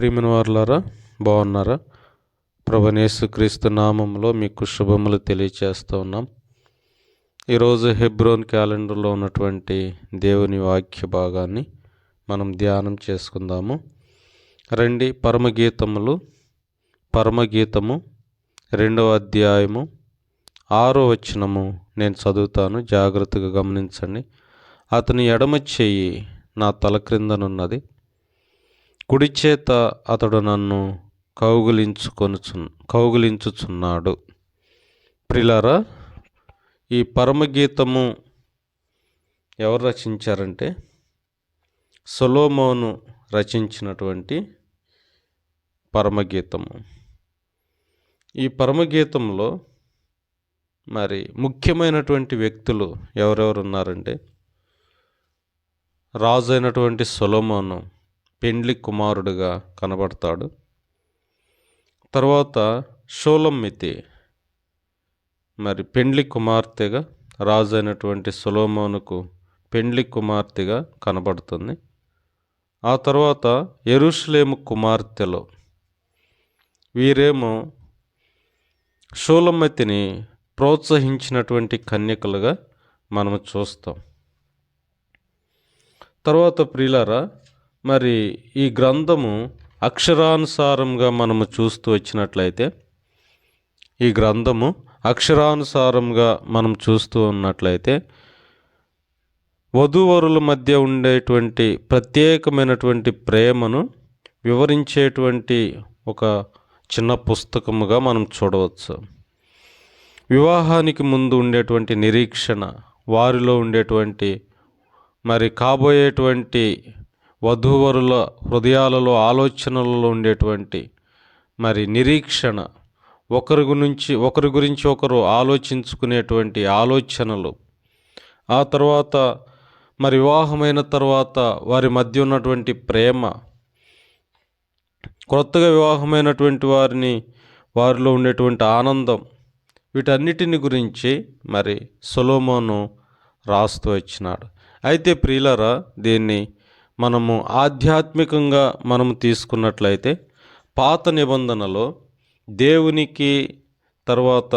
ప్రియమైన వారులారా బాగున్నారా? ప్రభనేసు క్రీస్తు నామంలో మీకు శుభములు తెలియచేస్తూ ఉన్నాం. ఈరోజు హెబ్రోన్ క్యాలెండర్లో ఉన్నటువంటి దేవుని వాక్య భాగాన్ని మనం ధ్యానం చేసుకుందాము. రండి పరమగీతములు పరమగీతము రెండవ అధ్యాయము ఆరో వచనము నేను చదువుతాను. జాగ్రత్తగా గమనించండి. అతని ఎడమ చెయ్యి నా తల క్రిందనున్నది. కుడి చేత అతడు నన్ను కౌగులించుకొనుచు కౌగులించుచున్నాడు. ప్రిలారా ఈ పరమగీతము ఎవరు రచించారంటే? సొలోమోను రచించినటువంటి పరమగీతము. ఈ పరమగీతంలో మరి ముఖ్యమైనటువంటి వ్యక్తులు ఎవరెవరు ఉన్నారంటే రాజు అయినటువంటి సొలోమోను పెండ్లి కుమారుడుగా కనబడతాడు. తర్వాత షోలమ్మితి మరి పెండ్లి కుమార్తెగా రాజు అయినటువంటి సొలోమోనుకు పెండ్లి కుమార్తెగా కనబడుతుంది. ఆ తర్వాత ఎరుషులేము కుమార్తెలో వీరేమో షోలమ్మతిని ప్రోత్సహించినటువంటి కన్యకలుగా మనము చూస్తాం. తర్వాత ప్రియులారా మరి ఈ గ్రంథము అక్షరానుసారంగా మనము చూస్తూ వచ్చినట్లయితే ఈ గ్రంథము అక్షరానుసారంగా మనం చూస్తూ ఉన్నట్లయితే వధూవరుల మధ్య ఉండేటువంటి ప్రత్యేకమైనటువంటి ప్రేమను వివరించేటువంటి ఒక చిన్న పుస్తకముగా మనం చూడవచ్చు. వివాహానికి ముందు ఉండేటువంటి నిరీక్షణ వారిలో ఉండేటువంటి మరి కాబోయేటువంటి వధూవరుల హృదయాలలో ఆలోచనలలో ఉండేటువంటి మరి నిరీక్షణ ఒకరి గురించి ఒకరి గురించి ఒకరు ఆలోచించుకునేటువంటి ఆలోచనలు. ఆ తర్వాత మరి వివాహమైన తర్వాత వారి మధ్య ఉన్నటువంటి ప్రేమ కొత్తగా వివాహమైనటువంటి వారిని వారిలో ఉండేటువంటి ఆనందం వీటన్నిటిని గురించి మరి సొలోమోను రాస్తూ వచ్చినాడు. అయితే ప్రియులరా దీన్ని మనము ఆధ్యాత్మికంగా మనము తీసుకున్నట్లయితే పాత నిబంధనలో దేవునికి తర్వాత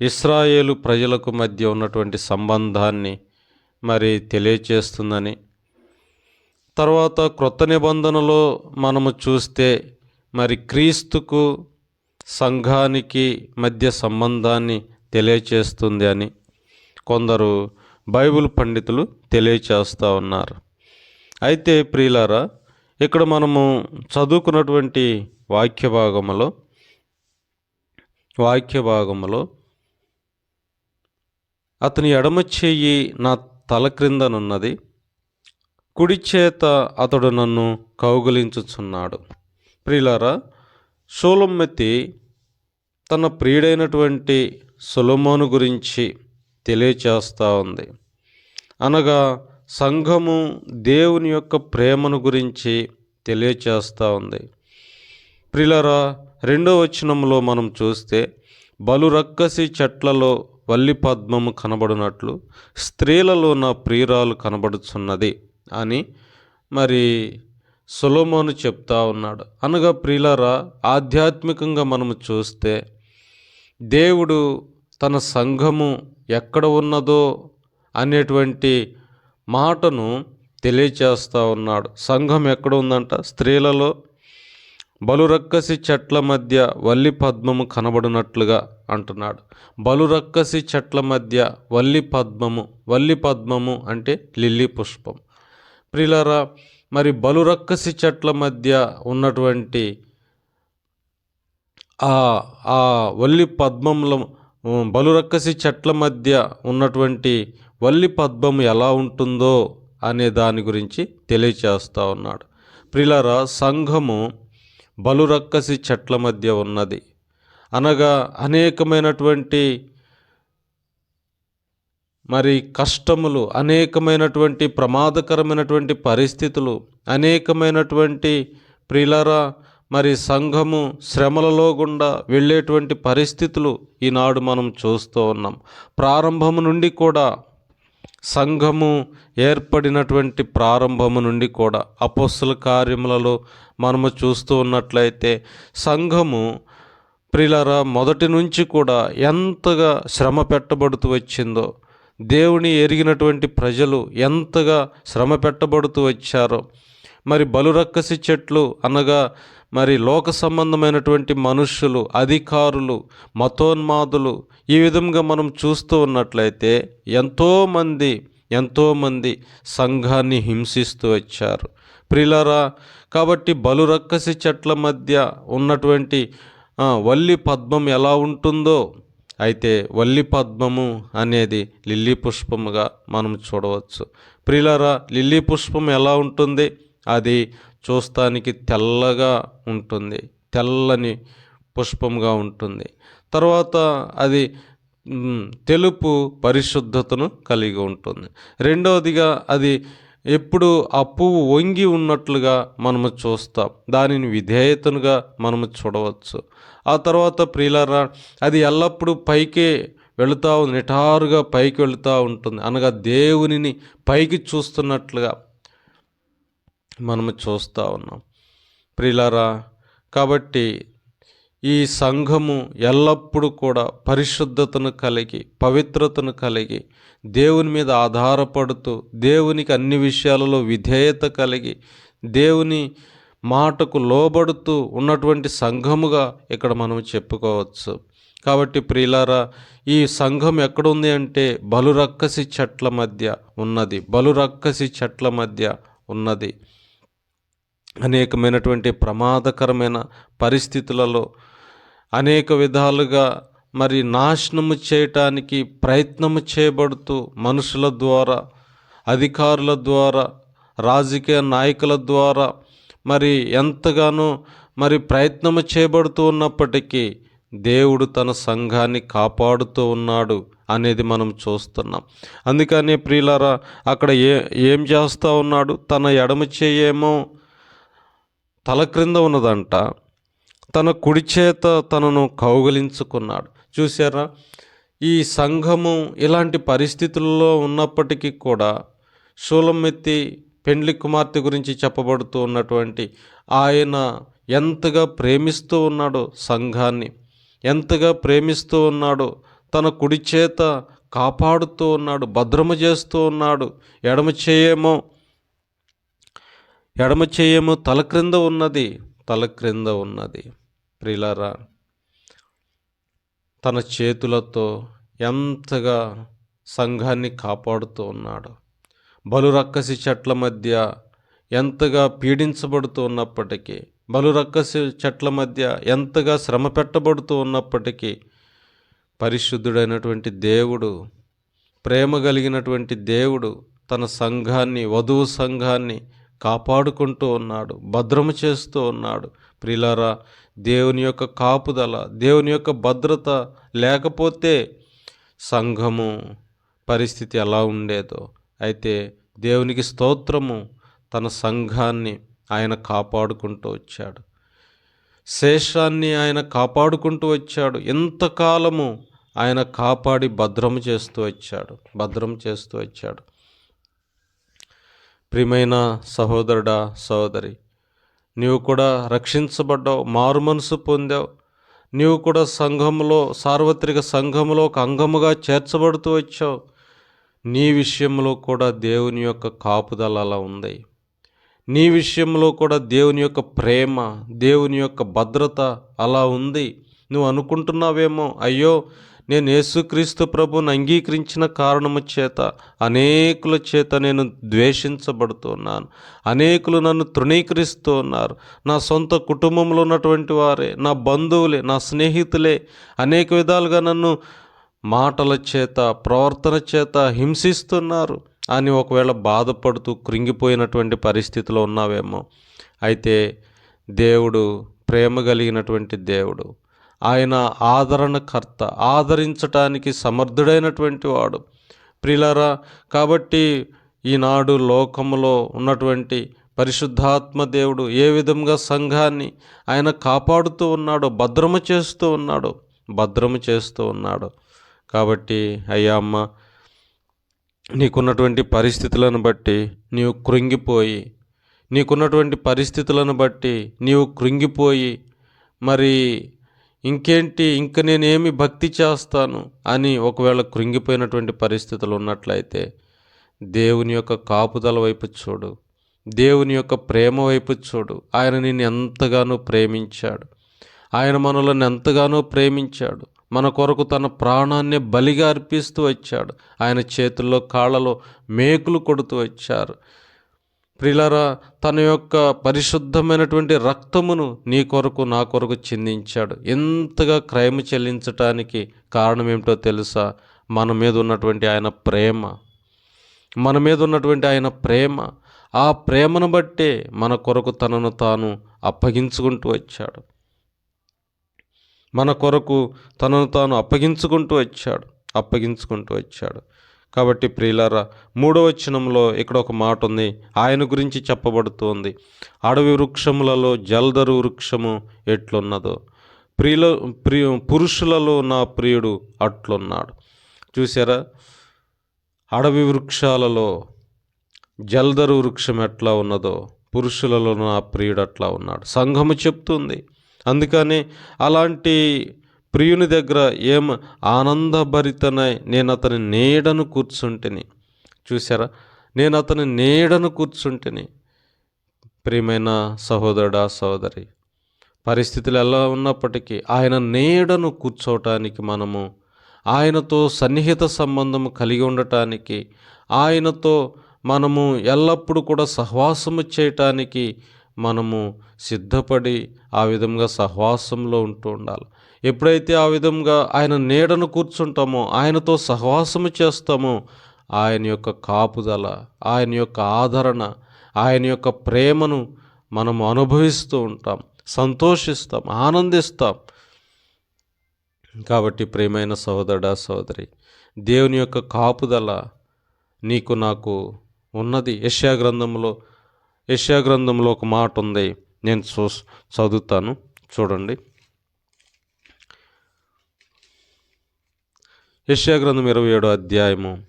ఇస్రాయేలు ప్రజలకు మధ్య ఉన్నటువంటి సంబంధాన్ని మరి తెలియచేస్తుందని తర్వాత క్రొత్త నిబంధనలో మనము చూస్తే మరి క్రీస్తుకు సంఘానికి మధ్య సంబంధాన్ని తెలియచేస్తుంది అని కొందరు బైబిల్ పండితులు తెలియచేస్తూ ఉన్నారు. అయితే ప్రియులారా ఇక్కడ మనము చదువుకున్నటువంటి వాక్య భాగములో వాక్య భాగములో అతని ఎడమ చెయ్యి నా తల క్రిందనున్నది కుడి చేత అతడు నన్ను కౌగులించుచున్నాడు. ప్రియులారా సోలమ్మెతి తన ప్రియుడైనటువంటి సొలొమోను గురించి తెలియచేస్తూ ఉంది. అనగా సంఘము దేవుని యొక్క ప్రేమను గురించి తెలియచేస్తూ ఉంది. ప్రిలరా రెండో వచనంలో మనం చూస్తే బలురక్కసి చెట్లలో వల్లి పద్మము కనబడినట్లు స్త్రీలలో నా ప్రియురాలు కనబడుచున్నది అని మరి సులోమోను చెప్తా ఉన్నాడు. అనగా ప్రియులరా ఆధ్యాత్మికంగా మనము చూస్తే దేవుడు తన సంఘము ఎక్కడ ఉన్నదో అనేటువంటి మాటను తెలియచేస్తూ ఉన్నాడు. సంఘం ఎక్కడ ఉందంట స్త్రీలలో బలురక్కసి చెట్ల మధ్య వల్లి పద్మము కనబడినట్లుగా అంటున్నాడు. బలురక్కసి చెట్ల మధ్య వల్లి పద్మము వల్లి పద్మము అంటే లిల్లీ పుష్పం. ప్రిలరా మరి బలురక్కసి చెట్ల మధ్య ఉన్నటువంటి ఆ ఆ వల్లి పద్మంలో బలురక్కసి చెట్ల మధ్య ఉన్నటువంటి వల్లి పద్మం ఎలా ఉంటుందో అనే దాని గురించి తెలియచేస్తూ ఉన్నాడు. ప్రిలరా సంఘము బలురక్కసి చెట్ల మధ్య ఉన్నది. అనగా అనేకమైనటువంటి మరి కష్టములు అనేకమైనటువంటి ప్రమాదకరమైనటువంటి పరిస్థితులు అనేకమైనటువంటి ప్రిలరా మరి సంఘము శ్రమలలో గుండా వెళ్ళేటువంటి పరిస్థితులు ఈనాడు మనం చూస్తూ ఉన్నాం. ప్రారంభము నుండి కూడా సంఘము ఏర్పడినటువంటి ప్రారంభము నుండి కూడా అపోస్తుల కార్యములలో మనము చూస్తూ ఉన్నట్లయితే సంఘము ప్రిలరా మొదటి నుంచి కూడా ఎంతగా శ్రమ పెట్టబడుతూ వచ్చిందో దేవుని ఎరిగినటువంటి ప్రజలు ఎంతగా శ్రమ పెట్టబడుతూ వచ్చారో మరి బలురక్కసి చెట్లు అనగా మరి లోక సంబంధమైనటువంటి మనుష్యులు అధికారులు మతోన్మాదులు ఈ విధంగా మనం చూస్తూ ఉన్నట్లయితే ఎంతోమంది ఎంతోమంది సంఘాన్ని హింసిస్తూ వచ్చారు. ప్రిలరా కాబట్టి బలురక్కసి చెట్ల మధ్య ఉన్నటువంటి వల్లి పద్మం ఎలా ఉంటుందో అయితే వల్లి పద్మము అనేది లిల్లీ పుష్పముగా మనం చూడవచ్చు. ప్రిలరా లిల్లీ పుష్పం ఎలా ఉంటుంది? అది చూస్తానికి తెల్లగా ఉంటుంది తెల్లని పుష్పంగా ఉంటుంది. తర్వాత అది తెలుపు పరిశుద్ధతను కలిగి ఉంటుంది. రెండవదిగా అది ఎప్పుడు ఆ పువ్వు వంగి ఉన్నట్లుగా మనము చూస్తాం. దానిని విధేయతనుగా మనము చూడవచ్చు. ఆ తర్వాత ప్రియులరా అది ఎల్లప్పుడూ పైకే వెళుతూ నిటారుగా పైకి వెళుతూ ఉంటుంది. అనగా దేవునిని పైకి చూస్తున్నట్లుగా. మనము చూస్తూ ఉన్నాం. ప్రిలారా కాబట్టి ఈ సంఘము ఎల్లప్పుడూ కూడా పరిశుద్ధతను కలిగి పవిత్రతను కలిగి దేవుని మీద ఆధారపడుతూ దేవునికి అన్ని విషయాలలో విధేయత కలిగి దేవుని మాటకు లోబడుతూ ఉన్నటువంటి సంఘముగా ఇక్కడ మనం చెప్పుకోవచ్చు. కాబట్టి ప్రియులారా ఈ సంఘం ఎక్కడుంది అంటే బలురక్కసి చెట్ల మధ్య ఉన్నది. బలురక్కసి చెట్ల మధ్య ఉన్నది. అనేకమైనటువంటి ప్రమాదకరమైన పరిస్థితులలో అనేక విధాలుగా మరి నాశనము చేయటానికి ప్రయత్నము చేయబడుతూ మనుషుల ద్వారా అధికారుల ద్వారా రాజకీయ నాయకుల ద్వారా మరి ఎంతగానో మరి ప్రయత్నము చేయబడుతూ ఉన్నప్పటికీ దేవుడు తన సంఘాన్ని కాపాడుతూ ఉన్నాడు అనేది మనం చూస్తున్నాం. అందుకనే ప్రియులారా అక్కడ ఏ ఏం చేస్తూ ఉన్నాడు? తన ఎడమ చేయేమో తల క్రింద ఉన్నదంట. తన కుడి చేత తనను కౌగలించుకున్నాడు. చూసారా ఈ సంఘము ఇలాంటి పరిస్థితుల్లో ఉన్నప్పటికీ కూడా శూలమెత్తి పెండ్లి కుమార్తె గురించి చెప్పబడుతూ ఉన్నటువంటి ఆయన ఎంతగా ప్రేమిస్తూ ఉన్నాడో సంఘాన్ని ఎంతగా ప్రేమిస్తూ ఉన్నాడో తన కుడి చేత కాపాడుతూ ఉన్నాడు భద్రము చేస్తూ ఉన్నాడు ఎడమ చేయమో ఎడమ చేయము తల క్రింద ఉన్నది తల క్రింద ఉన్నది. ప్రిలారా తన చేతులతో ఎంతగా సంఘాన్ని కాపాడుతూ ఉన్నాడు. బలురక్కసి చెట్ల మధ్య ఎంతగా పీడించబడుతూ ఉన్నప్పటికీ బలురక్కసి చెట్ల మధ్య ఎంతగా శ్రమ పెట్టబడుతూ ఉన్నప్పటికీ పరిశుద్ధుడైనటువంటి దేవుడు ప్రేమ కలిగినటువంటి దేవుడు తన సంఘాన్ని వధువు సంఘాన్ని కాపాడుకుంటూ ఉన్నాడు భద్రము చేస్తూ ఉన్నాడు. ప్రిలారా దేవుని యొక్క కాపుదల దేవుని యొక్క భద్రత లేకపోతే సంఘము పరిస్థితి ఎలా ఉండేదో. అయితే దేవునికి స్తోత్రము తన సంఘాన్ని ఆయన కాపాడుకుంటూ వచ్చాడు. శేషాన్ని ఆయన కాపాడుకుంటూ వచ్చాడు. ఎంతకాలము ఆయన కాపాడి భద్రము చేస్తూ వచ్చాడు భద్రం చేస్తూ వచ్చాడు. ప్రియమైన సహోదరుడా సహోదరి నీవు కూడా రక్షించబడ్డావు మారు మనసు పొందావు. నీవు కూడా సంఘములో సార్వత్రిక సంఘములో ఒక అంగముగా చేర్చబడుతూ వచ్చావు. నీ విషయంలో కూడా దేవుని యొక్క కాపుదల అలా ఉంది. నీ విషయంలో కూడా దేవుని యొక్క ప్రేమ దేవుని యొక్క భద్రత అలా ఉంది. నువ్వు అనుకుంటున్నావేమో అయ్యో నేను యేసుక్రీస్తు ప్రభుని అంగీకరించిన కారణము చేత అనేకుల చేత నేను ద్వేషించబడుతున్నాను. అనేకులు నన్ను తృణీకరిస్తూ ఉన్నారు నా సొంత కుటుంబంలో ఉన్నటువంటి వారే నా బంధువులే నా స్నేహితులే అనేక విధాలుగా నన్ను మాటల చేత ప్రవర్తన చేత హింసిస్తున్నారు. అని ఒకవేళ బాధపడుతూ కృంగిపోయినటువంటి పరిస్థితిలో ఉన్నావేమో. అయితే దేవుడు ప్రేమ కలిగినటువంటి దేవుడు. ఆయన ఆదరణకర్త ఆదరించటానికి సమర్థుడైనటువంటి వాడు. ప్రిలరా కాబట్టి ఈనాడు లోకములో ఉన్నటువంటి పరిశుద్ధాత్మ దేవుడు ఏ విధంగా సంఘాన్ని ఆయన కాపాడుతూ ఉన్నాడో భద్రము చేస్తూ ఉన్నాడు భద్రము చేస్తూ ఉన్నాడు. కాబట్టి అయ్యా అమ్మ నీకున్నటువంటి పరిస్థితులను బట్టి నీవు కృంగిపోయి నీకున్నటువంటి పరిస్థితులను బట్టి నీవు కృంగిపోయి మరి ఇంకేంటి ఇంక నేనేమి భక్తి చేస్తాను? అని ఒకవేళ కృంగిపోయినటువంటి పరిస్థితులు ఉన్నట్లయితే దేవుని యొక్క కాపుదల వైపు చూడు. దేవుని యొక్క ప్రేమ వైపు చూడు. ఆయన నిన్ను ఎంతగానో ప్రేమించాడు. ఆయన మనలను ఎంతగానో ప్రేమించాడు. మన కొరకు తన ప్రాణాన్ని బలిగా అర్పిస్తూ వచ్చాడు. ఆయన చేతుల్లో కాళ్ళలో మేకులు కొడుతూ వచ్చారు. ప్రిలరా తన యొక్క పరిశుద్ధమైనటువంటి రక్తమును నీ కొరకు నా కొరకు చిందించాడు. ఎంతగా క్రైమ్ చెల్లించటానికి కారణం ఏమిటో తెలుసా? మన మీద ఉన్నటువంటి ఆయన ప్రేమ. మన మీద ఉన్నటువంటి ఆయన ప్రేమ. ఆ ప్రేమను బట్టే మన కొరకు తనను తాను అప్పగించుకుంటూ వచ్చాడు. మన కొరకు తనను తాను అప్పగించుకుంటూ వచ్చాడు. అప్పగించుకుంటూ వచ్చాడు. కాబట్టి ప్రియులారా మూడో వచనంలో ఇక్కడ ఒక మాట ఉంది ఆయన గురించి చెప్పబడుతోంది. అడవి వృక్షములలో జలధరు వృక్షము ఎట్లున్నదో. ప్రియుల ప్రియ పురుషులలో నా ప్రియుడు అట్లున్నాడు. చూసారా అడవి వృక్షాలలో జలధరు వృక్షం ఎట్లా ఉన్నదో పురుషులలో నా ప్రియుడు అట్లా ఉన్నాడు. సంఘము చెప్తుంది. అందుకని అలాంటి ప్రియుని దగ్గర ఏం ఆనందభరితనై నేను అతని నీడను కూర్చుంటిని. చూసారా నేను అతని నీడను కూర్చుంటిని. ప్రియమైన సహోదరుడా సహోదరి పరిస్థితులు ఎలా ఉన్నప్పటికీ ఆయన నీడను కూర్చోవటానికి మనము ఆయనతో సన్నిహిత సంబంధం కలిగి ఉండటానికి ఆయనతో మనము ఎల్లప్పుడూ కూడా సహవాసము చేయటానికి మనము సిద్ధపడి ఆ విధంగా సహవాసంలో ఉంటూ ఉండాలి. ఎప్పుడైతే ఆ విధంగా ఆయన నీడను కూర్చుంటామో ఆయనతో సహవాసము చేస్తామో ఆయన యొక్క కాపుదల ఆయన యొక్క ఆదరణ ఆయన యొక్క ప్రేమను మనం అనుభవిస్తూ ఉంటాం సంతోషిస్తాం ఆనందిస్తాం. కాబట్టి ప్రేమైన సహోదరుడా సహోదరి దేవుని యొక్క కాపుదల నీకు నాకు ఉన్నది. యశ్యా గ్రంథంలో యశ్యా గ్రంథంలో ఒక మాట ఉంది. నేను చూ చదువుతాను. చూడండి. యశ్యాగ్రంథం ఇరవై ఏడో అధ్యాయము.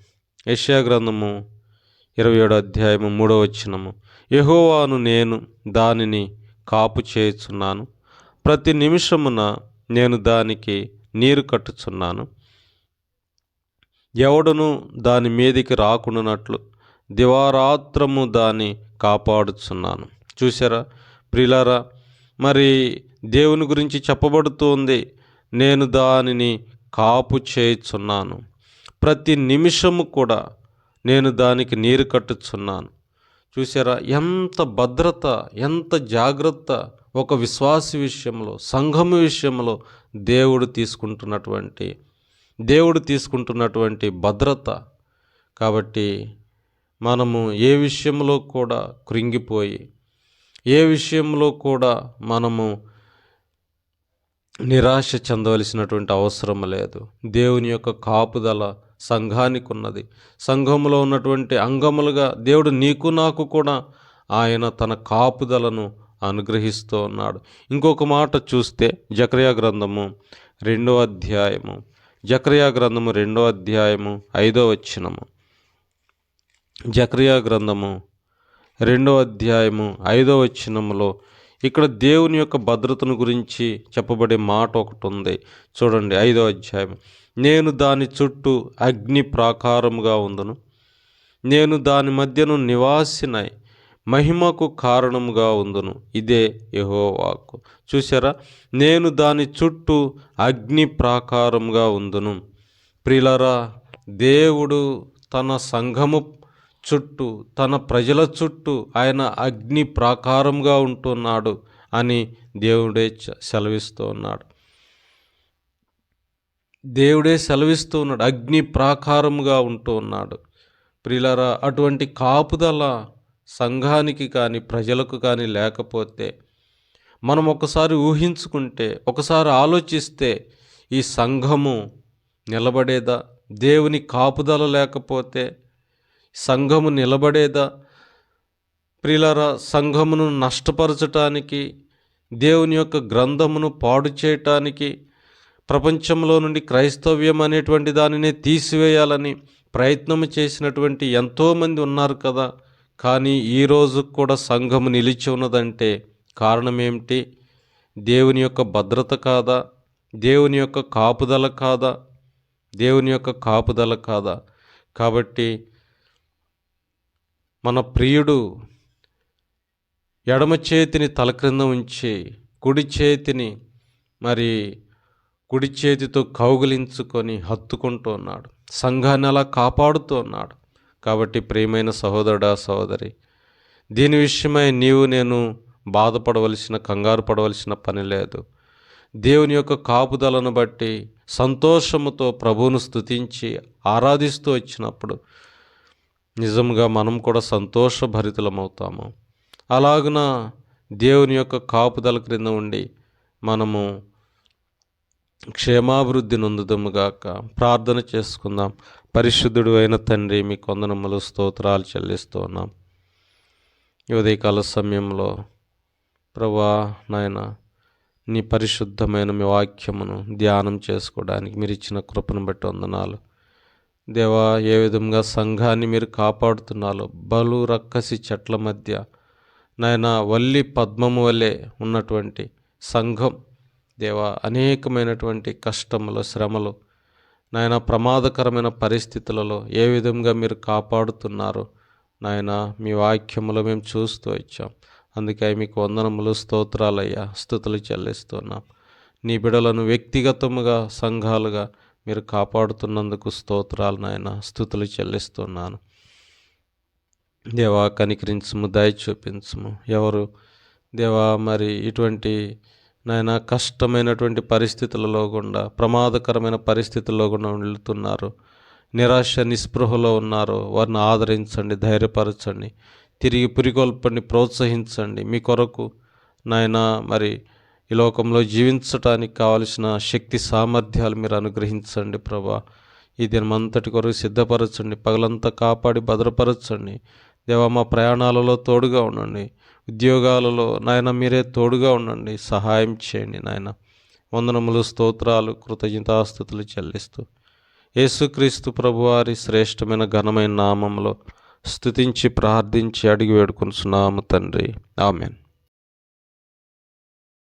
యశ్యా గ్రంథము ఇరవై ఏడో అధ్యాయము మూడో వచ్చినము యహోవాను నేను దానిని కాపు చేయుచున్నాను. ప్రతి నిమిషమున నేను దానికి నీరు కట్టుచున్నాను. ఎవడును దాని మీదికి రాకుండానట్లు దివారాత్రము దాన్ని కాపాడుచున్నాను. చూసారా ప్రిలారా మరి దేవుని గురించి చెప్పబడుతుంది నేను దానిని కాపు చేయుచున్నాను. ప్రతి నిమిషము కూడా నేను దానికి నీరు కట్టుచున్నాను. చూసారా ఎంత భద్రత ఎంత జాగ్రత్త ఒక విశ్వాసి విషయంలో సంఘం విషయంలో దేవుడు తీసుకుంటున్నటువంటి దేవుడు తీసుకుంటున్నటువంటి భద్రత. కాబట్టి మనము ఏ విషయంలో కూడా కృంగిపోయి ఏ విషయంలో కూడా మనము నిరాశ చెందవలసినటువంటి అవసరం లేదు. దేవుని యొక్క కాపుదల సంఘానికి ఉన్నది సంఘంలో ఉన్నటువంటి అంగములుగా దేవుడు నీకు నాకు కూడా ఆయన తన కాపుదలను అనుగ్రహిస్తూ ఉన్నాడు. ఇంకొక మాట చూస్తే జక్రియా గ్రంథము రెండో అధ్యాయము. జక్రియా గ్రంథము రెండో అధ్యాయము ఐదో వచ్చినము జక్రియా గ్రంథము రెండో అధ్యాయము ఐదో వచ్చినములో ఇక్కడ దేవుని యొక్క భద్రతను గురించి చెప్పబడే మాట ఒకటి ఉంది చూడండి ఐదో అధ్యాయం. నేను దాని చుట్టూ అగ్ని ప్రాకారముగా ఉందను. నేను దాని మధ్యను నివాసినై మహిమకు కారణముగా ఉందును. ఇదే యహోవాకు. చూసారా నేను దాని చుట్టూ అగ్ని ప్రాకారముగా ఉందును. ప్రిలరా దేవుడు తన సంఘము చుట్టూ తన ప్రజల చుట్టూ ఆయన అగ్ని ప్రాకారంగా ఉంటున్నాడు అని దేవుడే చ- సెలవిస్తూ ఉన్నాడు. దేవుడే సెలవిస్తూ ఉన్నాడు అగ్ని ప్రాకారముగా ఉంటూ ఉన్నాడు. ప్రిలరా అటువంటి కాపుదల సంఘానికి కానీ ప్రజలకు కానీ లేకపోతే మనం ఒకసారి ఊహించుకుంటే ఒకసారి ఆలోచిస్తే ఈ సంఘము నిలబడేదా? దేవుని కాపుదల లేకపోతే సంఘము నిలబడేదా? ప్రిలరా సంఘమును నష్టపరచటానికి దేవుని యొక్క గ్రంథమును పాడు చేయటానికి ప్రపంచంలో నుండి క్రైస్తవ్యం అనేటువంటి దానిని తీసివేయాలని ప్రయత్నం చేసినటువంటి ఎంతోమంది ఉన్నారు కదా? కానీ ఈరోజు కూడా సంఘము నిలిచి ఉన్నదంటే కారణం ఏమిటి? దేవుని యొక్క భద్రత కాదా? దేవుని యొక్క కాపుదల కాదా? దేవుని యొక్క కాపుదల కాదా? కాబట్టి మన ప్రియుడు ఎడమ చేతిని తల క్రింద ఉంచి కుడి చేతిని మరి కుడి చేతితో కౌగిలించుకొని హత్తుకుంటూ ఉన్నాడు. సంఘాన్ని అలా కాపాడుతూ ఉన్నాడు. కాబట్టి ప్రియమైన సహోదరుడా సహోదరి దీని విషయమై నీవు నేను బాధపడవలసిన కంగారు పడవలసిన పని లేదు. దేవుని యొక్క కాపుదలను బట్టి సంతోషముతో ప్రభువును స్తుతించి ఆరాధిస్తూ వచ్చినప్పుడు నిజంగా మనం కూడా సంతోషభరితులమవుతాము. అలాగున దేవుని యొక్క కాపుదల క్రింద ఉండి మనము క్షేమాభివృద్ధి నొందుదముగాక ప్రార్థన చేసుకుందాం. పరిశుద్ధుడు అయిన తండ్రి మీ కొందనములు స్తోత్రాలు చెల్లిస్తూ ఉన్నాం. ఉదయకాల సమయంలో ప్రభా నాయన నీ పరిశుద్ధమైన మీ వాక్యమును ధ్యానం చేసుకోవడానికి మీరు ఇచ్చిన కృపను బట్టి వందనాలు. దేవా ఏ విధంగా సంఘాన్ని మీరు కాపాడుతున్నారో బలు రక్కసి చెట్ల మధ్య నాయన వల్లి పద్మము వలె ఉన్నటువంటి సంఘం దేవా అనేకమైనటువంటి కష్టములు శ్రమలు నాయన ప్రమాదకరమైన పరిస్థితులలో ఏ విధంగా మీరు కాపాడుతున్నారో నాయన మీ వాక్యములు మేము చూస్తూ వచ్చాం. అందుకే మీకు వందనములు స్తోత్రాలయ్యా స్థుతులు చెల్లిస్తున్నాం. నీ బిడలను వ్యక్తిగతముగా సంఘాలుగా మీరు కాపాడుతున్నందుకు స్తోత్రాలు నాయన. స్థుతులు చెల్లిస్తున్నాను. దేవా కనికరించము దయ చూపించము ఎవరు? దేవా మరి ఇటువంటి నాయన కష్టమైనటువంటి పరిస్థితులలో గుండా ప్రమాదకరమైన పరిస్థితుల్లో గుండా వెళ్తున్నారు. నిరాశ నిస్పృహలో ఉన్నారు. వారిని ఆదరించండి ధైర్యపరచండి. తిరిగి పురికొల్పండి ప్రోత్సహించండి. మీ కొరకు నాయన మరి ఈ లోకంలో జీవించటానికి కావలసిన శక్తి సామర్థ్యాలు మీరు అనుగ్రహించండి ప్రభా. ఈ దినమంతటి కొరకు సిద్ధపరచండి పగలంతా కాపాడి భద్రపరచండి. దేవా మా ప్రయాణాలలో తోడుగా ఉండండి. ఉద్యోగాలలో నాయన మీరే తోడుగా ఉండండి. సహాయం చేయండి నాయన. వందనములు స్తోత్రాలు కృతజ్ఞతాస్థుతులు చెల్లిస్తూ. యేసుక్రీస్తు ప్రభువారి శ్రేష్టమైన ఘనమైన నామంలో స్థుతించి ప్రార్థించి అడిగి వేడుకుంటున్నాము తండ్రి. ఆమెన్.